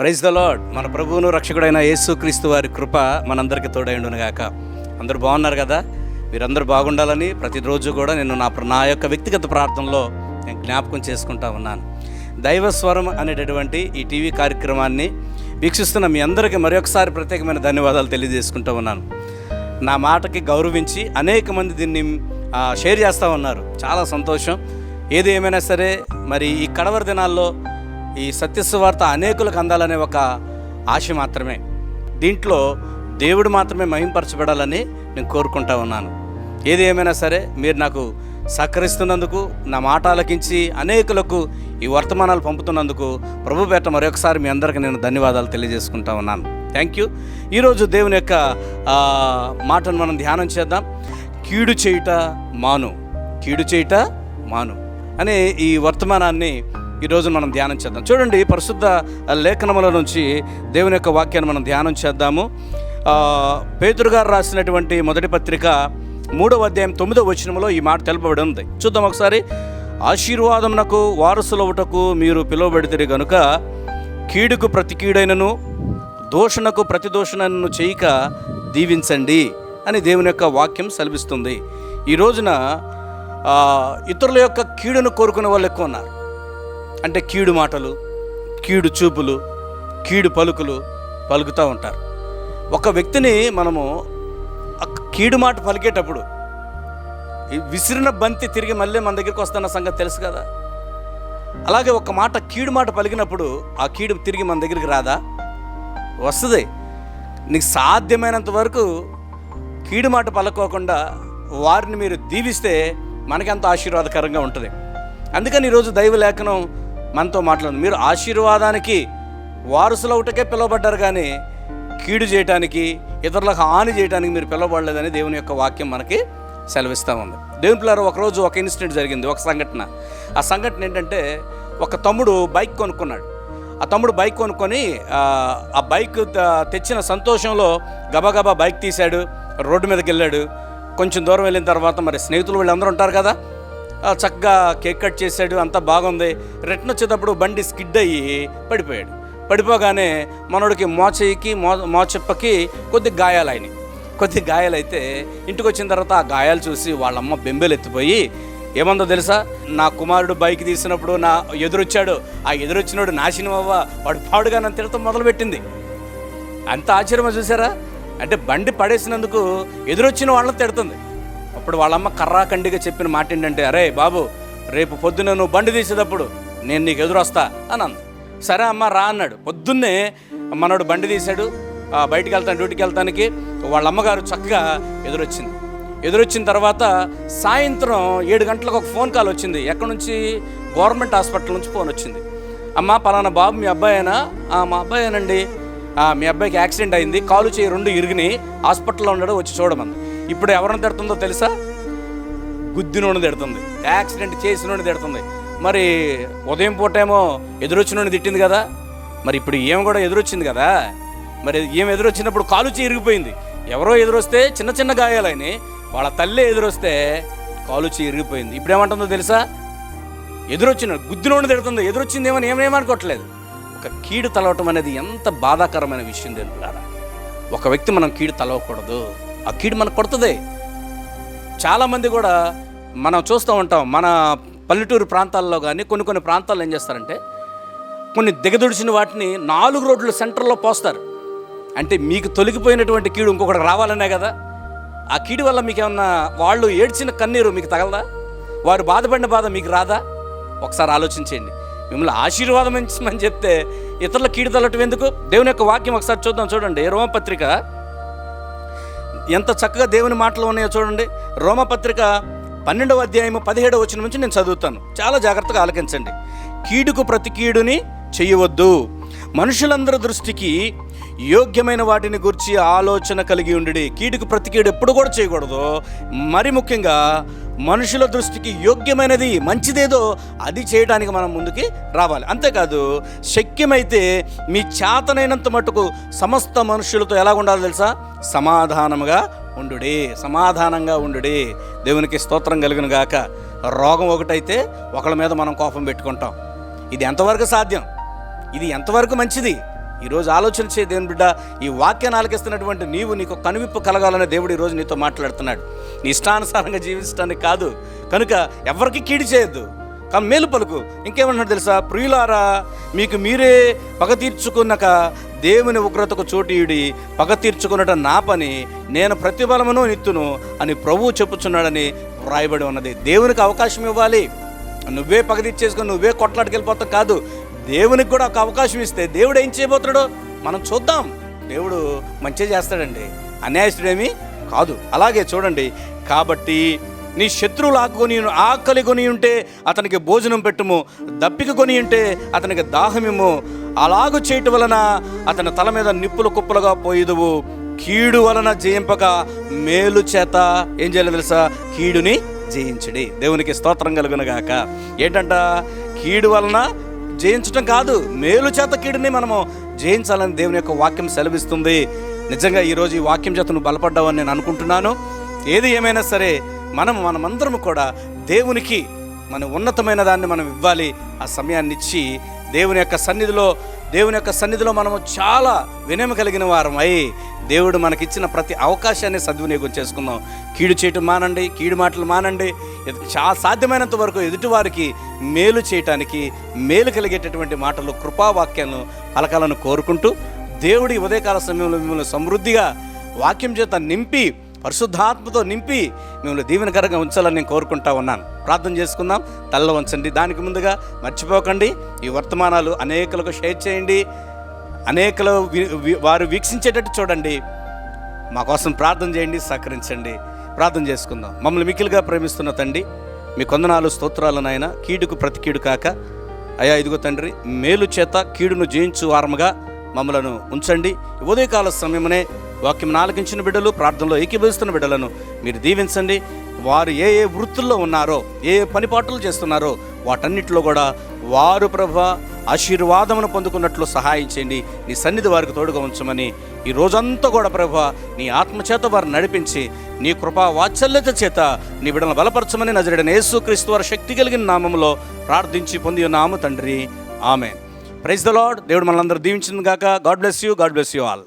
Praise the lord మన ప్రభువును రక్షకుడైన యేసుక్రీస్తు వారి కృప మనందరికీ తోడైండునుగాక అందరూ బాగున్నారు కదా? మీరందరూ బాగుండాలని ప్రతిరోజు కూడా నేను నా నా యొక్క వ్యక్తిగత ప్రార్థనలో నేను జ్ఞాపకం చేసుకుంటా ఉన్నాను. దైవ స్వరం అనేటటువంటి ఈ టీవీ కార్యక్రమాన్ని వీక్షిస్తున్న మీ అందరికీ మరొకసారి ప్రత్యేకమైన ధన్యవాదాలు తెలియజేసుకుంటూ ఉన్నాను. నా మాటకి గౌరవించి అనేక మంది దీన్ని షేర్ చేస్తూ ఉన్నారు. చాలా సంతోషం. ఏది ఏమైనా సరే మరి ఈ కడవరి దినాల్లో ఈ సత్యస్వార్త అనేకులకు అందాలనే ఒక ఆశ మాత్రమే. దీంట్లో దేవుడు మాత్రమే మహింపరచబడాలని నేను కోరుకుంటా ఉన్నాను. ఏది ఏమైనా సరే మీరు నాకు సహకరిస్తున్నందుకు నా మాట ఆలకించి అనేకులకు ఈ వర్తమానాలు పంపుతున్నందుకు ప్రభుపేట మరొకసారి మీ అందరికీ నేను ధన్యవాదాలు తెలియజేసుకుంటా ఉన్నాను. థ్యాంక్ యూ ఈరోజు దేవుని యొక్క మాటను మనం ధ్యానం చేద్దాం. కీడు చేయుట మాను. కీడు చేయుట మాను. అనే ఈ వర్తమానాన్ని ఈరోజు మనం ధ్యానం చేద్దాం. చూడండి పరిశుద్ధ లేఖనముల నుంచి దేవుని యొక్క వాక్యాన్ని మనం ధ్యానం చేద్దాము. పేతురు గారు రాసినటువంటి మొదటి పత్రిక మూడవ అధ్యాయం తొమ్మిదవ వచనంలో ఈ మాట తెలుపబడి ఉంది. చూద్దాం ఒకసారి. ఆశీర్వాదమునకు వారసులవుటకు మీరు పిలువబడితే గనుక కీడుకు ప్రతి కీడైనను దోషణకు ప్రతి చేయక దీవించండి అని దేవుని యొక్క వాక్యం సెలవిస్తుంది. ఈ రోజున ఇతరుల యొక్క కీడును కోరుకునే వాళ్ళు ఎక్కువ ఉన్నారు. అంటే కీడు మాటలు కీడు చూపులు కీడు పలుకులు పలుకుతూ ఉంటారు. ఒక వ్యక్తిని మనము కీడు మాట పలికేటప్పుడు ఈ విసిరిన బంతి తిరిగి మళ్ళీ మన దగ్గరికి వస్తున్న సంగతి తెలుసు కదా? అలాగే ఒక మాట కీడు మాట పలికినప్పుడు ఆ కీడు తిరిగి మన దగ్గరికి రాదా? వస్తుంది. నీకు సాధ్యమైనంత వరకు కీడు మాట పలకోకుండా వారిని మీరు దీవిస్తే మనకెంత ఆశీర్వాదకరంగా ఉంటుంది. అందుకని ఈరోజు దైవ లేఖనం మనతో మాట్లాడు. మీరు ఆశీర్వాదానికి వారసులవుటకే పిలువబడ్డారు కానీ కీడు చేయటానికి ఇతరులకు హాని చేయడానికి మీరు పిలవబడలేదని దేవుని యొక్క వాక్యం మనకి సెలవిస్తూ ఉంది. దేవుని పిల్లలు ఒకరోజు ఒక ఇన్సిడెంట్ జరిగింది ఒక సంఘటన. ఆ సంఘటన ఏంటంటే ఒక తమ్ముడు బైక్ కొనుక్కున్నాడు. ఆ తమ్ముడు బైక్ కొనుక్కొని ఆ, బైక్ తెచ్చిన సంతోషంలో గబగబా బైక్ తీశాడు రోడ్డు మీదకి వెళ్ళాడు. కొంచెం దూరం వెళ్ళిన తర్వాత మరి స్నేహితులు వీళ్ళందరూ ఉంటారు కదా చక్కగా కేక్ కట్ చేశాడు అంతా బాగుంది. రిటర్న్ వచ్చేటప్పుడు బండి స్కిడ్ అయ్యి పడిపోయాడు. పడిపోగానే మనోడికి మోచేయికి మో మోచెప్పకి కొద్ది గాయాలైనవి కొద్ది గాయాలైతే ఇంటికి వచ్చిన తర్వాత ఆ గాయాలు చూసి వాళ్ళమ్మ బెంబేలు ఎత్తిపోయి ఏమందో తెలుసా? నా కుమారుడు బైక్ తీసినప్పుడు నా ఎదురొచ్చాడు. ఆ ఎదురొచ్చినోడు నాశనం అవ్వ వాడు పాడుగా నన్ను తిడతాం మొదలుపెట్టింది. అంత ఆశ్చర్యమా చూసారా? అంటే బండి పడేసినందుకు ఎదురొచ్చిన వాళ్ళని తిడుతుంది. అప్పుడు వాళ్ళమ్మ కర్రాకండిగా చెప్పిన మాట ఏంటంటే అరే బాబు రేపు పొద్దున్న నువ్వు బండి తీసేటప్పుడు నేను నీకు ఎదురొస్తా అని అంది. సరే అమ్మ రా అన్నాడు. పొద్దున్నే మనోడు బండి తీశాడు. బయటికి వెళ్తాను డ్యూటీకి వెళ్తానికి వాళ్ళ అమ్మగారు చక్కగా ఎదురొచ్చింది. ఎదురొచ్చిన తర్వాత సాయంత్రం ఏడు గంటలకు ఒక ఫోన్ కాల్ వచ్చింది. ఎక్కడి నుంచి? గవర్నమెంట్ హాస్పిటల్ నుంచి ఫోన్ వచ్చింది. అమ్మ పలానా బాబు మీ అబ్బాయేనా? "ఆ, మా అబ్బాయేనండి. మీ అబ్బాయికి యాక్సిడెంట్ అయింది. కాలు చేయి రెండు ఇరిగిని హాస్పిటల్లో ఉన్నాడు వచ్చి చూడమంది. ఇప్పుడు ఎవరిని తిడుతుందో తెలుసా? గుద్దినోడిని తిడుతుంది. యాక్సిడెంట్ చేసినోడిని తిడుతుంది. మరి ఉదయం పూటేమో ఎదురొచ్చినోడిని తిట్టింది కదా? మరి ఇప్పుడు ఏం కూడా ఎదురొచ్చింది కదా? మరి ఏం ఎదురొచ్చినప్పుడు కాలు చీరిగిపోయింది ఇరిగిపోయింది. ఎవరో ఎదురొస్తే చిన్న చిన్న గాయాలని వాళ్ళ తల్లి ఎదురొస్తే కాలు చీరిగిపోయింది ఇరిగిపోయింది. ఇప్పుడు ఏమంటుందో తెలుసా? ఎదురొచ్చిన గుద్దినోని తిడుతుంది. ఎదురొచ్చింది ఏమని ఏమేమనుకోవట్లేదు ఒక కీడు తలవటం అనేది ఎంత బాధాకరమైన విషయం తెలుపులారా ఒక వ్యక్తి మనం కీడు తలవకూడదు. ఆ కీడు మనకు కొడుతుంది. చాలామంది కూడా మనం చూస్తూ ఉంటాం మన పల్లెటూరు ప్రాంతాల్లో కానీ కొన్ని కొన్ని ప్రాంతాల్లో ఏం చేస్తారంటే కొన్ని దిగదుడిచిన వాటిని నాలుగు రోడ్ల సెంటర్లో పోస్తారు. అంటే మీకు తొలగిపోయినటువంటి కీడు ఇంకొకటి రావాలనే కదా. ఆ కీడు వల్ల మీకు ఏమన్నా వాళ్ళు ఏడ్చిన కన్నీరు మీకు తగలదా? వారు బాధపడిన బాధ మీకు రాదా? ఒకసారి ఆలోచించండి మిమ్మల్ని ఆశీర్వాదం చెప్తే ఇతరుల కీడు తలటం ఎందుకు? దేవుని యొక్క వాక్యం ఒకసారి చూద్దాం చూడండి. రోమపత్రిక ఎంత చక్కగా దేవుని మాటలు ఉన్నాయో చూడండి. రోమపత్రిక పన్నెండవ అధ్యాయము పదిహేడవ వచ్చిన నుంచి నేను చదువుతాను. చాలా జాగ్రత్తగా ఆలకించండి. కీడుకు ప్రతి కీడుని చేయవద్దు. మనుషులందరి దృష్టికి యోగ్యమైన వాటిని గురించి ఆలోచన కలిగి ఉండి కీడుకు ప్రతి కీడు ఎప్పుడు కూడా చేయకూడదు. మరి ముఖ్యంగా మనుషుల దృష్టికి యోగ్యమైనది మంచిదేదో అది చేయడానికి మనం ముందుకి రావాలి. అంతేకాదు శక్యమైతే మీ చేతనైనంత మటుకు సమస్త మనుషులతో ఎలా ఉండాలో తెలుసా? సమాధానముగా ఉండుడే సమాధానంగా ఉండుడే. దేవునికి స్తోత్రం కలిగిన గాక. రోగం ఒకటైతే ఒకళ్ళ మీద మనం కోపం పెట్టుకుంటాం. ఇది ఎంతవరకు సాధ్యం? ఇది ఎంతవరకు మంచిది? ఈరోజు ఆలోచన చేయ దేవుని బిడ్డ ఈ వాక్యాన్ని ఆలకిస్తున్నటువంటి నీవు నీకు కనువిప్పు కలగాలని దేవుడు ఈరోజు నీతో మాట్లాడుతున్నాడు. నీ ఇష్టానుసారంగా జీవించడానికి కాదు. కనుక ఎవరికి కీడి చేయొద్దు. కానీ మేలు పలుకు. ఇంకేమంటున్నాడు తెలుసా? ప్రియులారా మీకు మీరే పగ తీర్చుకున్నాక దేవుని ఉగ్రతకు చోటీయుడి పగ తీర్చుకున్నట నా పని నేను ప్రతిఫలమును నిత్తును అని ప్రభువు చెప్పుచున్నాడని వ్రాయబడి ఉన్నది. దేవునికి అవకాశం ఇవ్వాలి. నువ్వే పగ తీర్చేసుకుని నువ్వే కొట్లాడికి వెళ్ళిపోతావు కాదు. దేవునికి కూడా ఒక అవకాశం ఇస్తే దేవుడు ఏం చేయబోతున్నాడో మనం చూద్దాం. దేవుడు మంచి చేస్తాడండి. అన్యాయస్తుడేమి కాదు. అలాగే చూడండి కాబట్టి నీ శత్రువులు ఆకుకొని ఆకలి కొని ఉంటే అతనికి భోజనం పెట్టుము దప్పిక కొని ఉంటే అతనికి దాహమిము అలాగు చేయటం వలన అతని తల మీద నిప్పులు కుప్పలుగా పోయేదువు. కీడు వలన జయింపక మేలు చేత ఏం చేయాలి తెలుసా? కీడుని జయించడి. దేవునికి స్తోత్రం కలుగునగాక ఏంటంట? కీడు వలన జయించటం కాదు మేలు చేత కీడుని మనము జయించాలని దేవుని యొక్క వాక్యం సెలవిస్తుంది. నిజంగా ఈరోజు ఈ వాక్యం చేత నువ్వు బలపడ్డావని నేను అనుకుంటున్నాను. ఏది ఏమైనా సరే మనం మనమందరం కూడా దేవునికి మన ఉన్నతమైన దాన్ని మనం ఇవ్వాలి. ఆ సమయాన్ని ఇచ్చి దేవుని యొక్క సన్నిధిలో దేవుని యొక్క సన్నిధిలో మనము చాలా వినయం కలిగిన వారమై దేవుడు మనకిచ్చిన ప్రతి అవకాశాన్ని సద్వినియోగం చేసుకుందాం. కీడు చేయటం మానండి కీడు మాటలు మానండి చా సాధ్యమైనంత వరకు ఎదుటివారికి మేలు చేయటానికి మేలు కలిగేటటువంటి మాటలు కృపావాక్యాలను పలకాలను కోరుకుంటూ దేవుడి ఉదయకాల సమయంలో మిమ్మల్ని సమృద్ధిగా వాక్యం చేత నింపి పరిశుద్ధాత్మతో నింపి మిమ్మల్ని దీవెనకరంగా ఉంచాలని నేను కోరుకుంటా ఉన్నాను. ప్రార్థన చేసుకుందాం. తల్ల ఉంచండి దానికి ముందుగా మర్చిపోకండి. ఈ వర్తమానాలు అనేకులకు షేర్ చేయండి. అనేకలు వారు వీక్షించేటట్టు చూడండి. మా కోసం ప్రార్థన చేయండి సహకరించండి. ప్రార్థన చేసుకుందాం. మమ్మల్ని మిక్కిలుగా ప్రేమిస్తున్న తండ్రి మీ కొందనాలు స్తోత్రాలు నాయన కీడుకు ప్రతి కీడు కాక. అయా ఇదిగో తండ్రి మేలు చేత కీడును జయించు వారముగా మమ్మలను ఉంచండి. ఉదయకాల సమయమునే వాక్యం ఆలకించిన బిడ్డలు ప్రార్థనలో ఏకీభవిస్తున్న బిడ్డలను మీరు దీవించండి. వారు ఏ ఏ వృత్తుల్లో ఉన్నారో ఏ ఏ పనిపాట్లు చేస్తున్నారో వాటన్నిటిలో కూడా వారు ప్రభ ఆశీర్వాదమును పొందుకున్నట్లు సహాయం చేయండి. నీ సన్నిధి వారికి తోడుగా ఉంచమని ఈ రోజంతా కూడా ప్రభ నీ ఆత్మచేత వారు నడిపించి నీ కృపా వాత్సల్యత చేత నీ బిడ్డలను బలపరచమని నజరడిన యేసుక్రీస్తు వారి శక్తి కలిగిన నామములో ప్రార్థించి పొంది ఉన్నాము తండ్రి. ఆమె ప్రైజ్ ద లాడ్ దేవుడు మనందరూ దీవించింది గాక. God bless you God bless you all